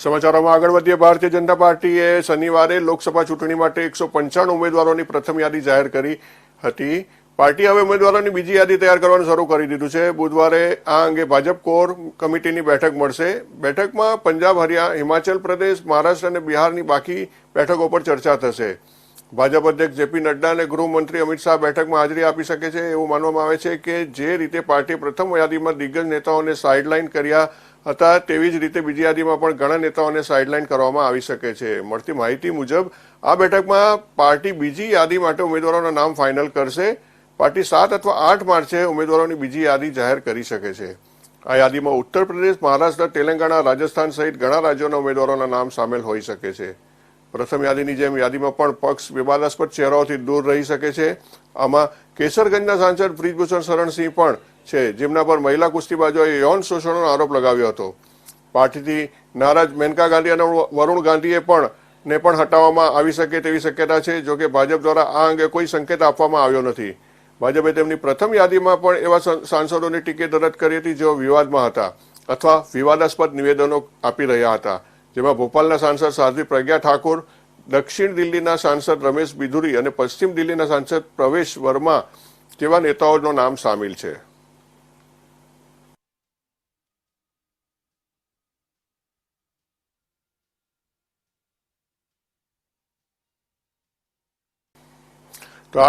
સમાચારોમાં આગળ વધીએ. ભારતીય જનતા પાર્ટીએ શનિવારે લોકસભા ચૂંટણી માટે એકસો પંચાણું ઉમેદવારોની પ્રથમ યાદી જાહેર કરી હતી. પાર્ટી હવે ઉમેદવારોની બીજી યાદી તૈયાર કરવાનું શરૂ કરી દીધું છે. બુધવારે આ અંગે ભાજપ કોર કમિટીની બેઠક મળશે. બેઠકમાં પંજાબ હરિયાણા હિમાચલ પ્રદેશ, મહારાષ્ટ્ર અને બિહારની બાકી બેઠકો પર ચર્ચા થશે. ભાજપ અધ્યક્ષ જેપી નડ્ડા અને ગૃહમંત્રી અમિત શાહ બેઠકમાં હાજરી આપી શકે છે એવું માનવામાં આવે છે કે જે રીતે પાર્ટીએ પ્રથમ યાદીમાં દિગ્ગજ નેતાઓને સાઇડલાઇન કર્યા હતા, તેવી જ રીતે બીજી યાદીમાં પણ ઘણા નેતાઓને સાઇડલાઇન કરવામાં આવી શકે છે. મળતી માહિતી મુજબ, આ બેઠકમાં પાર્ટી બીજી યાદી માટે ઉમેદવારોના નામ ફાઇનલ કરશે. પાર્ટી સાત અથવા આઠ માર્ચે ઉમેદવારોની બીજી યાદી જાહેર કરી શકે છે. આ યાદીમાં ઉત્તર પ્રદેશ, મહારાષ્ટ્ર, તેલંગાણા, રાજસ્થાન સહિત ઘણા રાજ્યોના ઉમેદવારોના નામ સામેલ હોઈ શકે છે. પ્રથમ યાદીની જેમ યાદીમાં પણ પક્ષ વિવાદાસ્પદ ચહેરાઓથી દૂર રહી શકે છે. આમાં કેસરગંજના સાંસદ બ્રિજભૂષણ શરણસિંહ પણ છે. જેમના પર મહિલા કુસ્તીબાજોએ યૌન શોષણનો આરોપ લગાવ્યો હતો. પાર્ટીથી નારાજ મેનકા ગાંધી અને વરુણ ગાંધીએ પણ ને પણ હટાવવામાં આવી શકે તેવી શક્યતા છે જોકે ભાજપ દ્વારા આ અંગે કોઈ સંકેત આપવામાં આવ્યો નથી. ભાજપે તેમની પ્રથમ યાદીમાં પણ એવા સાંસદોની ટિકિટ રદ કરી હતી, જેઓ વિવાદમાં હતા અથવા વિવાદાસ્પદ નિવેદનો આપી રહ્યા હતા. જેમાં ભોપાલના સાંસદ સાધ્વી પ્રજ્ઞા ઠાકુર, દક્ષિણ દિલ્હીના સાંસદ રમેશ બિધુરી અને પશ્ચિમ દિલ્હીના સાંસદ પ્રવેશ વર્મા જેવા નેતાઓનો નામ સામેલ છે. તો આ